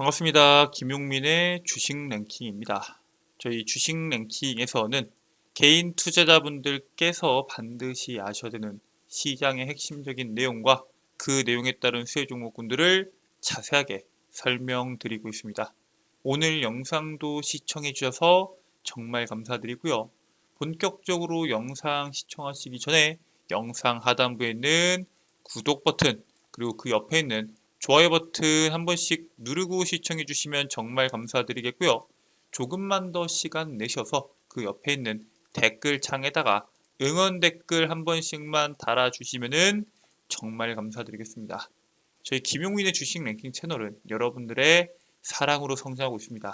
반갑습니다. 김용민의 주식 랭킹입니다. 저희 주식 랭킹에서는 개인 투자자분들께서 반드시 아셔야 되는 시장의 핵심적인 내용과 그 내용에 따른 수혜 종목군들을 자세하게 설명드리고 있습니다. 오늘 영상도 시청해 주셔서 정말 감사드리고요. 본격적으로 영상 시청하시기 전에 영상 하단부에 있는 구독 버튼 그리고 그 옆에 있는 좋아요 버튼 한 번씩 누르고 시청해 주시면 정말 감사드리겠고요. 조금만 더 시간 내셔서 그 옆에 있는 댓글 창에다가 응원 댓글 한 번씩만 달아주시면은 정말 감사드리겠습니다. 저희 김용민의 주식 랭킹 채널은 여러분들의 사랑으로 성장하고 있습니다.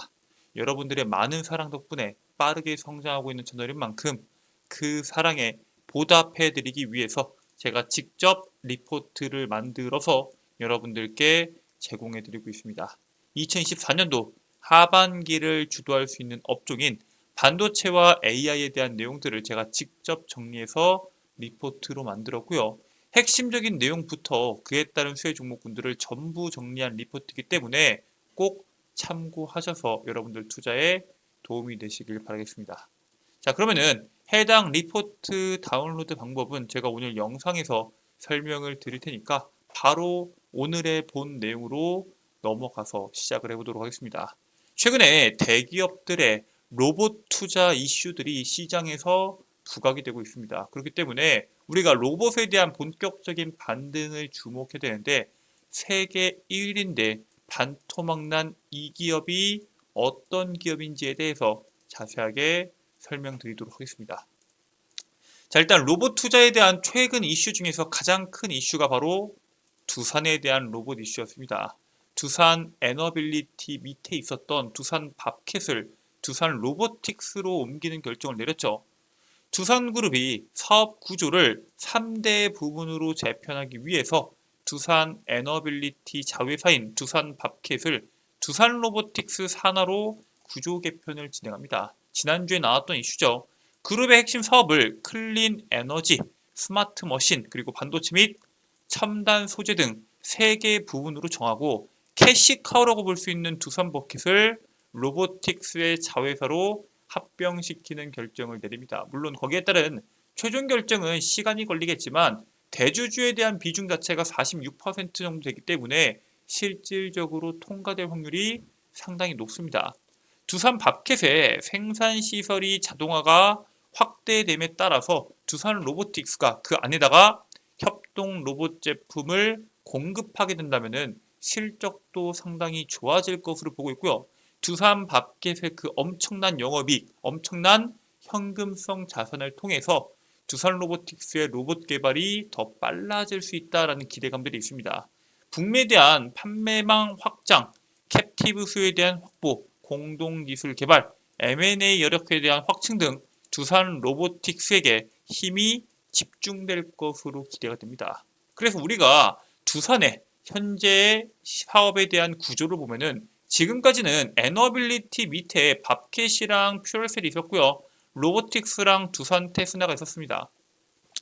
여러분들의 많은 사랑 덕분에 빠르게 성장하고 있는 채널인 만큼 그 사랑에 보답해드리기 위해서 제가 직접 리포트를 만들어서 여러분들께 제공해 드리고 있습니다. 2024년도 하반기를 주도할 수 있는 업종인 반도체와 AI에 대한 내용들을 제가 직접 정리해서 리포트로 만들었고요. 핵심적인 내용부터 그에 따른 수혜 종목군들을 전부 정리한 리포트이기 때문에 꼭 참고하셔서 여러분들 투자에 도움이 되시길 바라겠습니다. 자, 그러면은 해당 리포트 다운로드 방법은 제가 오늘 영상에서 설명을 드릴 테니까 바로 오늘의 본 내용으로 넘어가서 시작을 해보도록 하겠습니다. 최근에 대기업들의 로봇 투자 이슈들이 시장에서 부각이 되고 있습니다. 그렇기 때문에 우리가 로봇에 대한 본격적인 반등을 주목해야 되는데 세계 1위인데 반토막난 이 기업이 어떤 기업인지에 대해서 자세하게 설명드리도록 하겠습니다. 자, 일단 로봇 투자에 대한 최근 이슈 중에서 가장 큰 이슈가 바로 두산에 대한 로봇 이슈였습니다. 두산 에너빌리티 밑에 있었던 두산 밥캣을 두산 로보틱스로 옮기는 결정을 내렸죠. 두산그룹이 사업 구조를 3대 부분으로 재편하기 위해서 두산 에너빌리티 자회사인 두산 밥캣을 두산 로보틱스 산하로 구조 개편을 진행합니다. 지난주에 나왔던 이슈죠. 그룹의 핵심 사업을 클린 에너지, 스마트 머신, 그리고 반도체 및 첨단 소재 등 세개 부분으로 정하고 캐시카우라고 볼 수 있는 두산 버킷을 로보틱스의 자회사로 합병시키는 결정을 내립니다. 물론 거기에 따른 최종 결정은 시간이 걸리겠지만 대주주에 대한 비중 자체가 46% 정도 되기 때문에 실질적으로 통과될 확률이 상당히 높습니다. 두산 밥캣의 생산 시설이 자동화가 확대됨에 따라서 두산 로보틱스가 그 안에다가 협동 로봇 제품을 공급하게 된다면 실적도 상당히 좋아질 것으로 보고 있고요. 두산 밥켓의 그 엄청난 영업이익, 엄청난 현금성 자산을 통해서 두산 로보틱스의 로봇 개발이 더 빨라질 수 있다라는 기대감들이 있습니다. 북미에 대한 판매망 확장, 캡티브 수요에 대한 확보, 공동 기술 개발, M&A 여력에 대한 확충 등 두산 로보틱스에게 힘이 집중될 것으로 기대가 됩니다. 그래서 우리가 두산의 현재의 사업에 대한 구조를 보면은 지금까지는 에너빌리티 밑에 밥캣이랑 퓨얼셀이 있었고요. 로보틱스랑 두산 테스나가 있었습니다.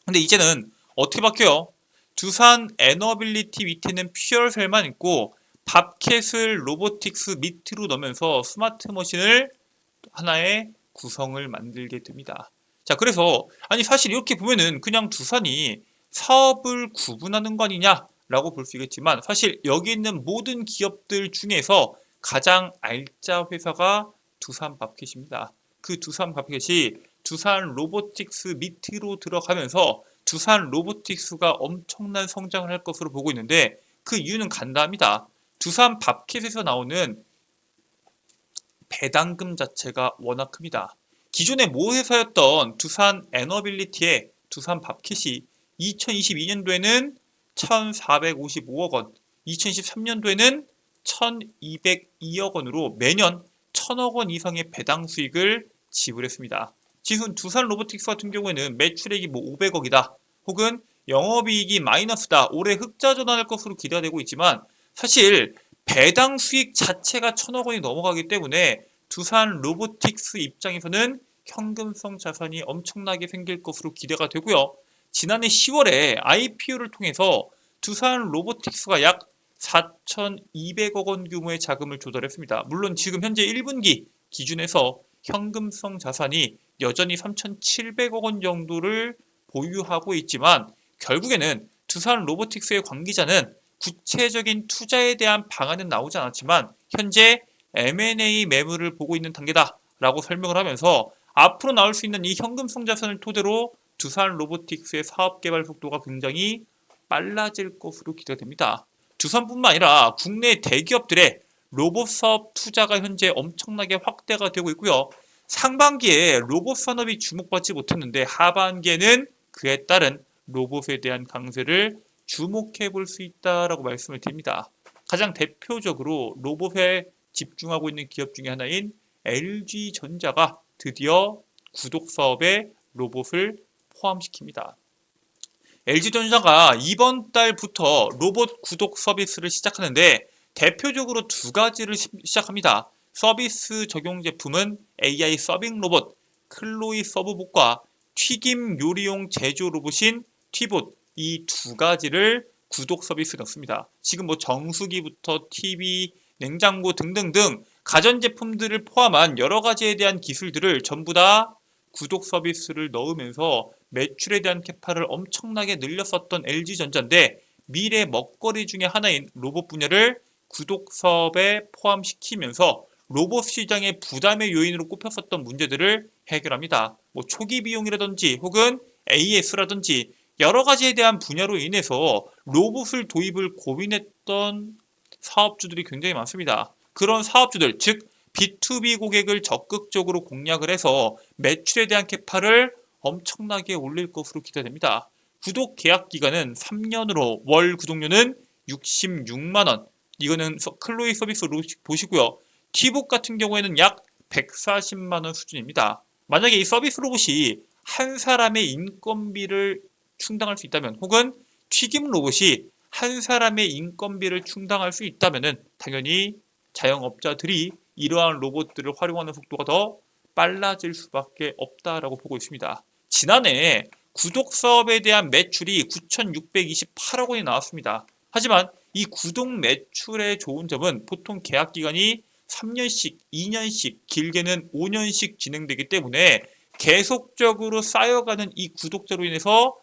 근데 이제는 어떻게 바뀌어요? 두산 에너빌리티 밑에는 퓨얼셀만 있고 밥캣을 로보틱스 밑으로 넣으면서 스마트 머신을 하나의 구성을 만들게 됩니다. 자, 그래서 아니 사실 이렇게 보면은 그냥 두산이 사업을 구분하는 거 아니냐라고 볼 수 있겠지만 사실 여기 있는 모든 기업들 중에서 가장 알짜 회사가 두산 밥캣입니다. 그 두산 밥캣이 두산 로보틱스 밑으로 들어가면서 두산 로보틱스가 엄청난 성장을 할 것으로 보고 있는데 그 이유는 간단합니다. 두산 밥캣에서 나오는 배당금 자체가 워낙 큽니다. 기존의 모 회사였던 두산 에너빌리티의 두산 밥캣이 2022년도에는 1,455억 원, 2023년도에는 1,202억 원으로 매년 1,000억 원 이상의 배당 수익을 지불했습니다. 지금 두산 로보틱스 같은 경우에는 매출액이 뭐 500억이다, 혹은 영업이익이 마이너스다, 올해 흑자 전환할 것으로 기대가 되고 있지만 사실 배당 수익 자체가 1,000억 원이 넘어가기 때문에 두산 로보틱스 입장에서는 현금성 자산이 엄청나게 생길 것으로 기대가 되고요. 지난해 10월에 IPO를 통해서 두산 로보틱스가 약 4,200억 원 규모의 자금을 조달했습니다. 물론 지금 현재 1분기 기준에서 현금성 자산이 여전히 3,700억 원 정도를 보유하고 있지만 결국에는 두산 로보틱스의 관계자는 구체적인 투자에 대한 방안은 나오지 않았지만 현재 M&A 매물을 보고 있는 단계다라고 설명을 하면서 앞으로 나올 수 있는 이 현금성 자산을 토대로 두산 로보틱스의 사업 개발 속도가 굉장히 빨라질 것으로 기대됩니다. 두산뿐만 아니라 국내 대기업들의 로봇 사업 투자가 현재 엄청나게 확대가 되고 있고요. 상반기에 로봇 산업이 주목받지 못했는데 하반기에는 그에 따른 로봇에 대한 강세를 주목해 볼 수 있다라고 말씀을 드립니다. 가장 대표적으로 로봇에 집중하고 있는 기업 중에 하나인 LG전자가 드디어 구독 사업에 로봇을 포함시킵니다. LG전자가 이번 달부터 로봇 구독 서비스를 시작하는데 대표적으로 두 가지를 시- 시작합니다. 서비스 적용 제품은 AI 서빙 로봇 클로이 서브봇과 튀김 요리용 제조 로봇인 튀봇 이 두 가지를 구독 서비스에 넣습니다. 지금 뭐 정수기부터 TV, 냉장고 등등등 가전 제품들을 포함한 여러 가지에 대한 기술들을 전부 다 구독 서비스를 넣으면서 매출에 대한 캐파를 엄청나게 늘렸었던 LG전자인데 미래 먹거리 중에 하나인 로봇 분야를 구독 사업에 포함시키면서 로봇 시장의 부담의 요인으로 꼽혔었던 문제들을 해결합니다. 뭐 초기 비용이라든지 혹은 AS라든지 여러 가지에 대한 분야로 인해서 로봇을 도입을 고민했던 사업주들이 굉장히 많습니다. 그런 사업주들, 즉 B2B 고객을 적극적으로 공략을 해서 매출에 대한 캐파를 엄청나게 올릴 것으로 기대됩니다. 구독 계약 기간은 3년으로 월 구독료는 66만 원. 이거는 서- 클로이 서비스 로 보시고요. 티복 같은 경우에는 약 140만 원 수준입니다. 만약에 이 서비스 로봇이 한 사람의 인건비를 충당할 수 있다면 혹은 튀김 로봇이 한 사람의 인건비를 충당할 수 있다면 당연히 자영업자들이 이러한 로봇들을 활용하는 속도가 더 빨라질 수밖에 없다라고 보고 있습니다. 지난해 구독 사업에 대한 매출이 9,628억 원이 나왔습니다. 하지만 이 구독 매출의 좋은 점은 보통 계약 기간이 3년씩, 2년씩, 길게는 5년씩 진행되기 때문에 계속적으로 쌓여가는 이 구독자로 인해서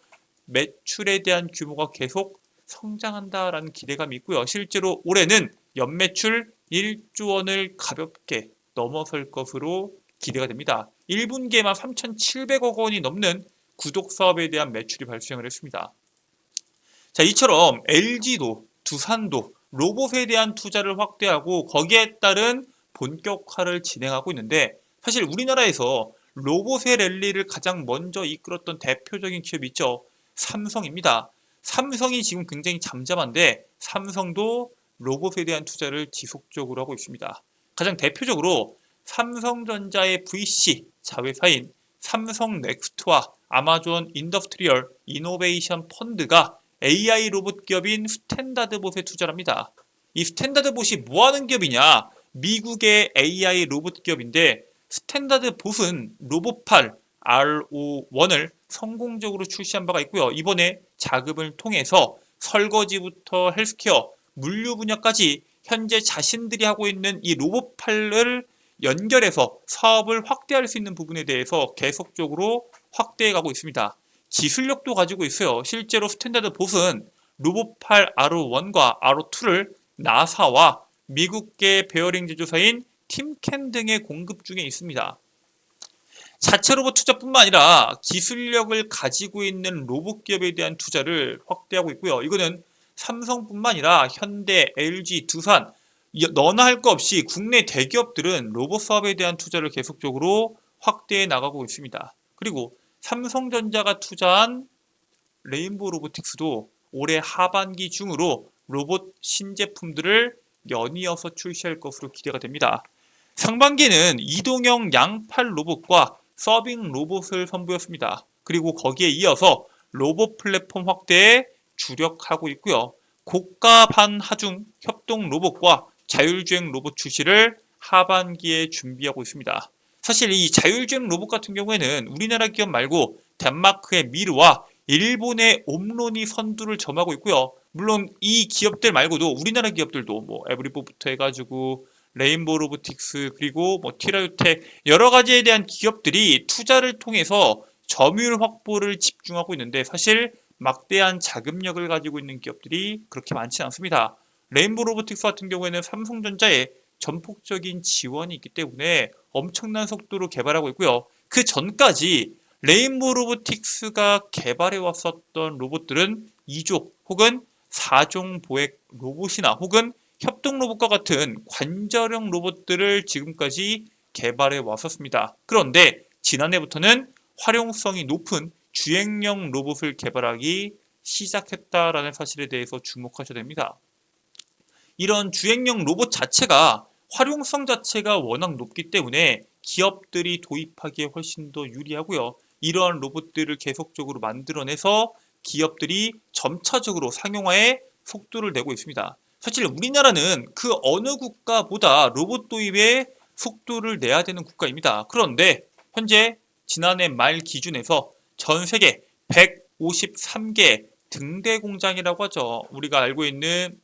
매출에 대한 규모가 계속 성장한다라는 기대감이 있고요. 실제로 올해는 연매출 1조 원을 가볍게 넘어설 것으로 기대가 됩니다. 1분기에만 3,700억 원이 넘는 구독 사업에 대한 매출이 발생을 했습니다. 자, 이처럼 LG도 두산도 로봇에 대한 투자를 확대하고 거기에 따른 본격화를 진행하고 있는데 사실 우리나라에서 로봇의 랠리를 가장 먼저 이끌었던 대표적인 기업이 있죠. 삼성입니다. 삼성이 지금 굉장히 잠잠한데 삼성도 로봇에 대한 투자를 지속적으로 하고 있습니다. 가장 대표적으로 삼성전자의 VC 자회사인 삼성 넥스트와 아마존 인더스트리얼 이노베이션 펀드가 AI 로봇 기업인 스탠다드봇에 투자를 합니다. 이 스탠다드봇이 뭐 하는 기업이냐? 미국의 AI 로봇 기업인데 스탠다드봇은 로봇팔 RO1을 성공적으로 출시한 바가 있고요. 이번에 자금을 통해서 설거지부터 헬스케어, 물류 분야까지 현재 자신들이 하고 있는 이 로봇팔을 연결해서 사업을 확대할 수 있는 부분에 대해서 계속적으로 확대해 가고 있습니다. 기술력도 가지고 있어요. 실제로 스탠다드 봇은 로봇팔 R1과 R2를 나사와 미국계 베어링 제조사인 팀캔 등의 공급 중에 있습니다. 자체 로봇 투자뿐만 아니라 기술력을 가지고 있는 로봇 기업에 대한 투자를 확대하고 있고요. 이거는 삼성뿐만 아니라 현대, LG, 두산 이- 너나 할거 없이 국내 대기업들은 로봇 사업에 대한 투자를 계속적으로 확대해 나가고 있습니다. 그리고 삼성전자가 투자한 레인보우 로보틱스도 올해 하반기 중으로 로봇 신제품들을 연이어서 출시할 것으로 기대가 됩니다. 상반기에는 이동형 양팔 로봇과 서빙 로봇을 선보였습니다. 그리고 거기에 이어서 로봇 플랫폼 확대에 주력하고 있고요. 고가 반하중 협동 로봇과 자율주행 로봇 출시를 하반기에 준비하고 있습니다. 사실 이 자율주행 로봇 같은 경우에는 우리나라 기업 말고 덴마크의 미르와 일본의 옴론이 선두를 점하고 있고요. 물론 이 기업들 말고도 우리나라 기업들도 뭐 에브리보부터 해가지고 레인보우 로보틱스 그리고 뭐 티라유텍 여러 가지에 대한 기업들이 투자를 통해서 점유율 확보를 집중하고 있는데 사실 막대한 자금력을 가지고 있는 기업들이 그렇게 많지 않습니다. 레인보우 로보틱스 같은 경우에는 삼성전자에 전폭적인 지원이 있기 때문에 엄청난 속도로 개발하고 있고요. 그 전까지 레인보우 로보틱스가 개발해 왔었던 로봇들은 2조 혹은 4종 보액 로봇이나 혹은 협동 로봇과 같은 관절형 로봇들을 지금까지 개발해 왔었습니다. 그런데 지난해부터는 활용성이 높은 주행형 로봇을 개발하기 시작했다라는 사실에 대해서 주목하셔야 됩니다. 이런 주행형 로봇 자체가 활용성 자체가 워낙 높기 때문에 기업들이 도입하기에 훨씬 더 유리하고요. 이러한 로봇들을 계속적으로 만들어내서 기업들이 점차적으로 상용화에 속도를 내고 있습니다. 사실 우리나라는 그 어느 국가보다 로봇 도입에 속도를 내야 되는 국가입니다. 그런데 현재 지난해 말 기준에서 전 세계 153개 등대 공장이라고 하죠. 우리가 알고 있는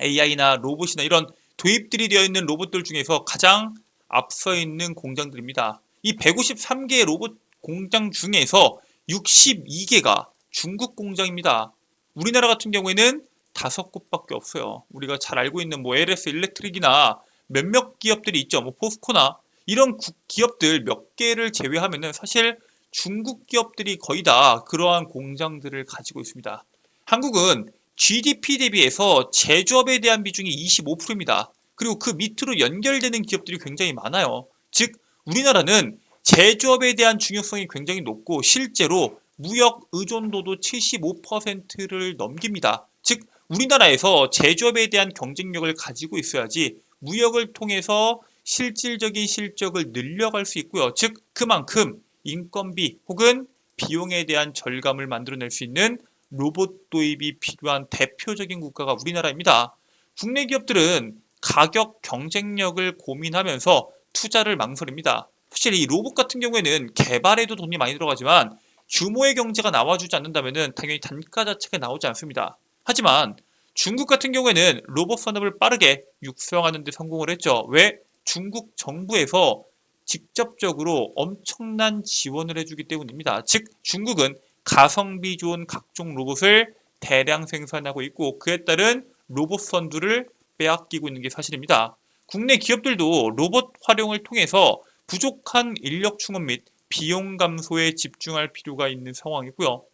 AI나 로봇이나 이런 도입들이 되어 있는 로봇들 중에서 가장 앞서 있는 공장들입니다. 이 153개의 로봇 공장 중에서 62개가 중국 공장입니다. 우리나라 같은 경우에는 다섯 곳밖에 없어요. 우리가 잘 알고 있는 뭐 LS 일렉트릭이나 몇몇 기업들이 있죠. 뭐 포스코나 이런 국- 기업들 몇 개를 제외하면은 사실 중국 기업들이 거의 다 그러한 공장들을 가지고 있습니다. 한국은 GDP 대비해서 제조업에 대한 비중이 25%입니다. 그리고 그 밑으로 연결되는 기업들이 굉장히 많아요. 즉, 우리나라는 제조업에 대한 중요성이 굉장히 높고 실제로 무역 의존도도 75%를 넘깁니다. 즉, 우리나라에서 제조업에 대한 경쟁력을 가지고 있어야지 무역을 통해서 실질적인 실적을 늘려갈 수 있고요. 즉, 그만큼 인건비 혹은 비용에 대한 절감을 만들어낼 수 있는 로봇 도입이 필요한 대표적인 국가가 우리나라입니다. 국내 기업들은 가격 경쟁력을 고민하면서 투자를 망설입니다. 사실 이 로봇 같은 경우에는 개발에도 돈이 많이 들어가지만 규모의 경제가 나와주지 않는다면 당연히 단가 자체가 나오지 않습니다. 하지만 중국 같은 경우에는 로봇 산업을 빠르게 육성하는 데 성공을 했죠. 왜? 중국 정부에서 직접적으로 엄청난 지원을 해주기 때문입니다. 즉 중국은 가성비 좋은 각종 로봇을 대량 생산하고 있고 그에 따른 로봇 선두를 빼앗기고 있는 게 사실입니다. 국내 기업들도 로봇 활용을 통해서 부족한 인력 충원 및 비용 감소에 집중할 필요가 있는 상황이고요.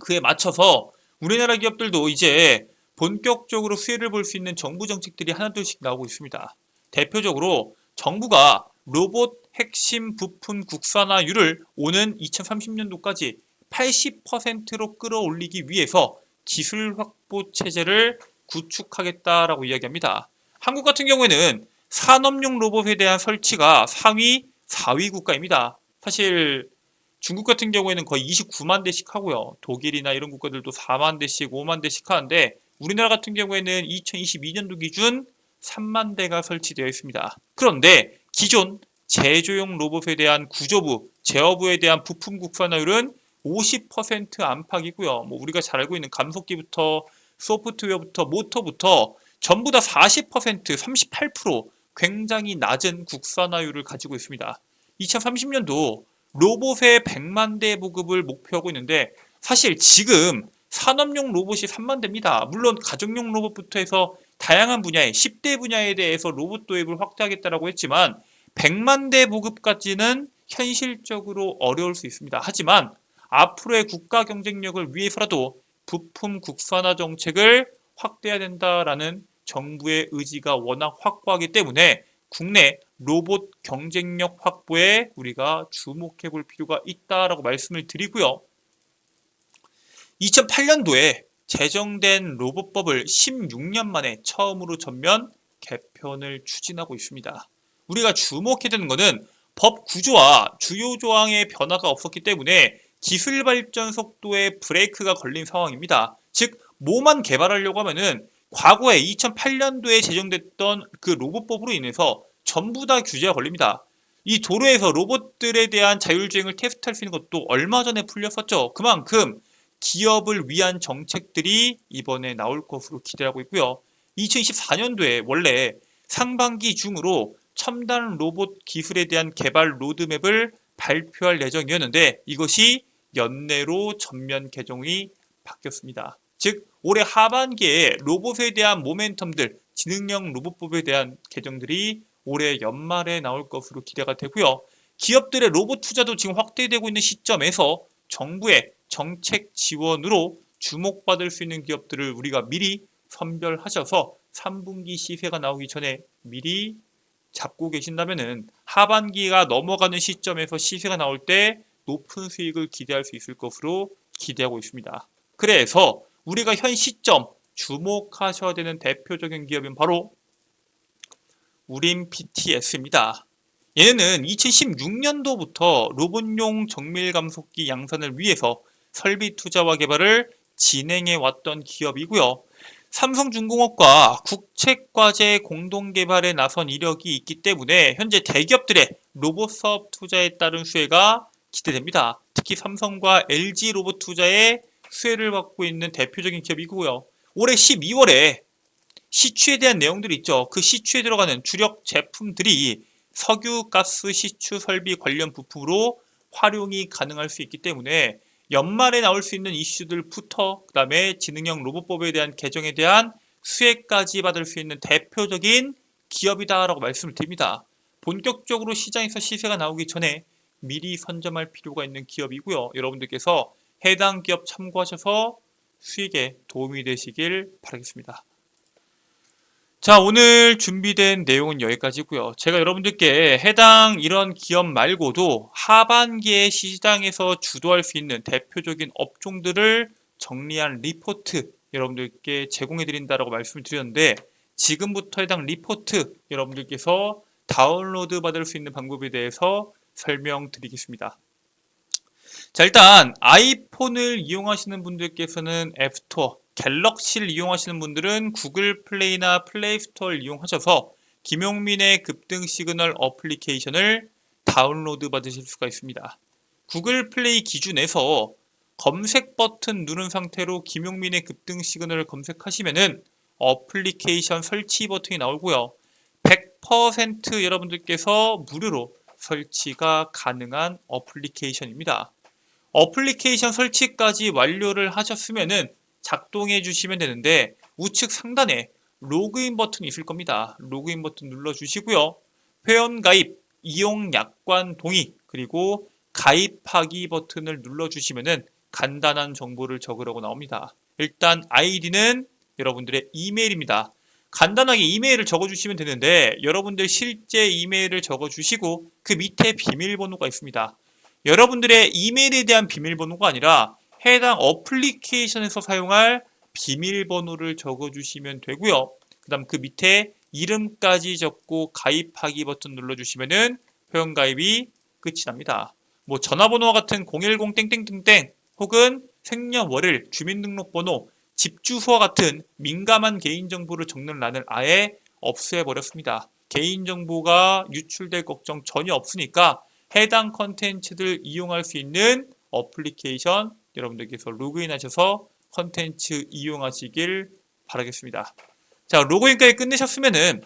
그에 맞춰서 우리나라 기업들도 이제 본격적으로 수혜를 볼 수 있는 정부 정책들이 하나둘씩 나오고 있습니다. 대표적으로 정부가 로봇 핵심 부품 국산화율을 오는 2030년도까지 80%로 끌어올리기 위해서 기술 확보 체제를 구축하겠다라고 이야기합니다. 한국 같은 경우에는 산업용 로봇에 대한 설치가 상위 4위 국가입니다. 사실 중국 같은 경우에는 거의 29만 대씩 하고요. 독일이나 이런 국가들도 4만 대씩, 5만 대씩 하는데 우리나라 같은 경우에는 2022년도 기준 3만 대가 설치되어 있습니다. 그런데 기존 제조용 로봇에 대한 구조부, 제어부에 대한 부품 국산화율은 50% 안팎이고요. 뭐 우리가 잘 알고 있는 감속기부터 소프트웨어부터 모터부터 전부 다 40%, 38% 굉장히 낮은 국산화율을 가지고 있습니다. 2030년도 로봇의 100만 대 보급을 목표하고 있는데 사실 지금 산업용 로봇이 3만 대입니다. 물론 가정용 로봇부터 해서 다양한 분야의 10대 분야에 대해서 로봇 도입을 확대하겠다라고 했지만 100만 대 보급까지는 현실적으로 어려울 수 있습니다. 하지만 앞으로의 국가 경쟁력을 위해서라도 부품 국산화 정책을 확대해야 된다라는 정부의 의지가 워낙 확고하기 때문에 국내 로봇 경쟁력 확보에 우리가 주목해 볼 필요가 있다라고 말씀을 드리고요. 2008년도에 제정된 로봇법을 16년 만에 처음으로 전면 개편을 추진하고 있습니다. 우리가 주목해야 되는 것은 법 구조와 주요 조항의 변화가 없었기 때문에 기술 발전 속도에 브레이크가 걸린 상황입니다. 즉, 뭐만 개발하려고 하면은 과거에 2008년도에 제정됐던 그 로봇법으로 인해서 전부 다 규제가 걸립니다. 이 도로에서 로봇들에 대한 자율주행을 테스트할 수 있는 것도 얼마 전에 풀렸었죠. 그만큼 기업을 위한 정책들이 이번에 나올 것으로 기대하고 있고요. 2024년도에 원래 상반기 중으로 첨단 로봇 기술에 대한 개발 로드맵을 발표할 예정이었는데 이것이 연내로 전면 개정이 바뀌었습니다. 즉 올해 하반기에 로봇에 대한 모멘텀들, 지능형 로봇법에 대한 개정들이 올해 연말에 나올 것으로 기대가 되고요. 기업들의 로봇 투자도 지금 확대되고 있는 시점에서 정부의 정책 지원으로 주목받을 수 있는 기업들을 우리가 미리 선별하셔서 3분기 시세가 나오기 전에 미리 잡고 계신다면은 하반기가 넘어가는 시점에서 시세가 나올 때 높은 수익을 기대할 수 있을 것으로 기대하고 있습니다. 그래서 우리가 현 시점 주목하셔야 되는 대표적인 기업은 바로 우림 PTS입니다. 얘는 2016년도부터 로봇용 정밀 감속기 양산을 위해서 설비 투자와 개발을 진행해 왔던 기업이고요. 삼성중공업과 국책과제 공동 개발에 나선 이력이 있기 때문에 현재 대기업들의 로봇 사업 투자에 따른 수혜가 기대됩니다. 특히 삼성과 LG 로봇 투자에 수혜를 받고 있는 대표적인 기업이고요. 올해 12월에 시추에 대한 내용들이 있죠. 그 시추에 들어가는 주력 제품들이 석유, 가스, 시추 설비 관련 부품으로 활용이 가능할 수 있기 때문에 연말에 나올 수 있는 이슈들부터 그 다음에 지능형 로봇법에 대한 개정에 대한 수혜까지 받을 수 있는 대표적인 기업이다라고 말씀을 드립니다. 본격적으로 시장에서 시세가 나오기 전에 미리 선점할 필요가 있는 기업이고요. 여러분들께서 해당 기업 참고하셔서 수익에 도움이 되시길 바라겠습니다. 자, 오늘 준비된 내용은 여기까지고요. 제가 여러분들께 해당 이런 기업 말고도 하반기에 시장에서 주도할 수 있는 대표적인 업종들을 정리한 리포트 여러분들께 제공해 드린다라고 말씀을 드렸는데 지금부터 해당 리포트 여러분들께서 다운로드 받을 수 있는 방법에 대해서 설명드리겠습니다. 자, 일단 아이폰을 이용하시는 분들께서는 앱스토어 갤럭시를 이용하시는 분들은 구글 플레이나 플레이 스토어를 이용하셔서 김용민의 급등 시그널 어플리케이션을 다운로드 받으실 수가 있습니다. 구글 플레이 기준에서 검색 버튼 누른 상태로 김용민의 급등 시그널을 검색하시면은 어플리케이션 설치 버튼이 나오고요. 100% 여러분들께서 무료로 설치가 가능한 어플리케이션입니다. 어플리케이션 설치까지 완료를 하셨으면은 작동해 주시면 되는데 우측 상단에 로그인 버튼이 있을 겁니다. 로그인 버튼 눌러 주시고요. 회원 가입, 이용 약관 동의, 그리고 가입하기 버튼을 눌러 주시면은 간단한 정보를 적으라고 나옵니다. 일단 아이디는 여러분들의 이메일입니다. 간단하게 이메일을 적어주시면 되는데 여러분들 실제 이메일을 적어주시고 그 밑에 비밀번호가 있습니다. 여러분들의 이메일에 대한 비밀번호가 아니라 해당 어플리케이션에서 사용할 비밀번호를 적어주시면 되고요. 그 다음 그 밑에 이름까지 적고 가입하기 버튼 눌러주시면은 회원가입이 끝이 납니다. 뭐 전화번호와 같은 010 땡땡땡땡 혹은 생년월일, 주민등록번호, 집주소와 같은 민감한 개인정보를 적는 란을 아예 없애버렸습니다. 개인정보가 유출될 걱정 전혀 없으니까 해당 컨텐츠들 이용할 수 있는 어플리케이션 여러분들께서 로그인 하셔서 컨텐츠 이용하시길 바라겠습니다. 자, 로그인까지 끝내셨으면은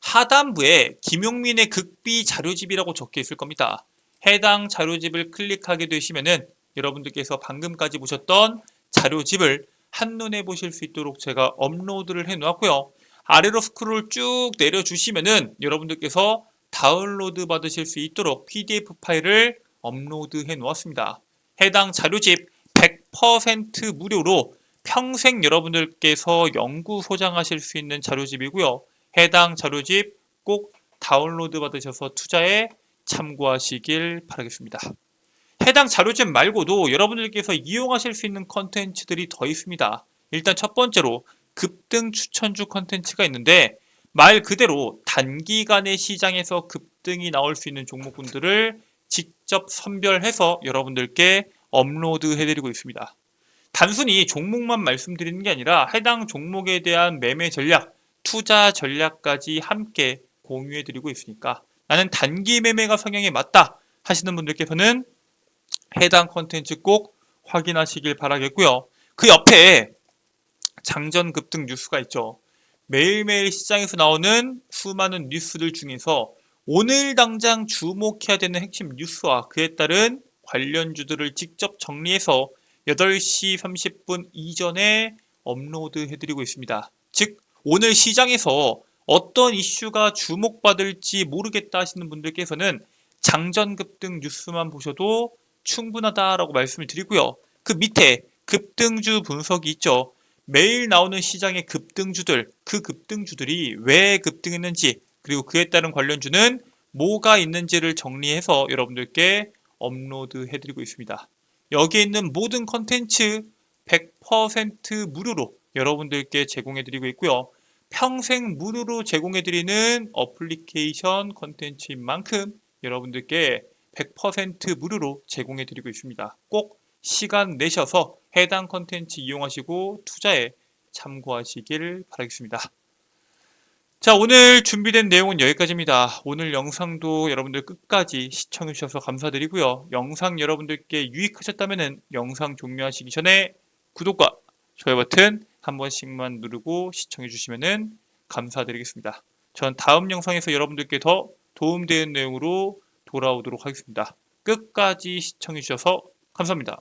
하단부에 김용민의 극비 자료집이라고 적혀 있을 겁니다. 해당 자료집을 클릭하게 되시면은 여러분들께서 방금까지 보셨던 자료집을 한눈에 보실 수 있도록 제가 업로드를 해 놓았고요. 아래로 스크롤 쭉 내려 주시면은 여러분들께서 다운로드 받으실 수 있도록 PDF 파일을 업로드 해 놓았습니다. 해당 자료집 100% 무료로 평생 여러분들께서 연구 소장하실 수 있는 자료집이고요. 해당 자료집 꼭 다운로드 받으셔서 투자에 참고하시길 바라겠습니다. 해당 자료집 말고도 여러분들께서 이용하실 수 있는 컨텐츠들이 더 있습니다. 일단 첫 번째로 급등 추천주 컨텐츠가 있는데 말 그대로 단기간의 시장에서 급등이 나올 수 있는 종목군들을 직접 선별해서 여러분들께 업로드 해드리고 있습니다. 단순히 종목만 말씀드리는 게 아니라 해당 종목에 대한 매매 전략, 투자 전략까지 함께 공유해 드리고 있으니까 나는 단기 매매가 성향에 맞다 하시는 분들께서는 해당 컨텐츠 꼭 확인하시길 바라겠고요. 그 옆에 장전 급등 뉴스가 있죠. 매일매일 시장에서 나오는 수많은 뉴스들 중에서 오늘 당장 주목해야 되는 핵심 뉴스와 그에 따른 관련주들을 직접 정리해서 8시 30분 이전에 업로드 해드리고 있습니다. 즉, 오늘 시장에서 어떤 이슈가 주목받을지 모르겠다 하시는 분들께서는 장전 급등 뉴스만 보셔도 충분하다라고 말씀을 드리고요. 그 밑에 급등주 분석이 있죠. 매일 나오는 시장의 급등주들, 그 급등주들이 왜 급등했는지, 그리고 그에 따른 관련주는 뭐가 있는지를 정리해서 여러분들께 업로드 해드리고 있습니다. 여기에 있는 모든 컨텐츠 100% 무료로 여러분들께 제공해드리고 있고요. 평생 무료로 제공해드리는 어플리케이션 컨텐츠인 만큼 여러분들께 100% 무료로 제공해드리고 있습니다. 꼭 시간 내셔서 해당 컨텐츠 이용하시고 투자에 참고하시길 바라겠습니다. 자, 오늘 준비된 내용은 여기까지입니다. 오늘 영상도 여러분들 끝까지 시청해주셔서 감사드리고요. 영상 여러분들께 유익하셨다면 영상 종료하시기 전에 구독과 좋아요 버튼 한 번씩만 누르고 시청해주시면 감사드리겠습니다. 전 다음 영상에서 여러분들께 더 도움되는 내용으로 돌아오도록 하겠습니다. 끝까지 시청해주셔서 감사합니다.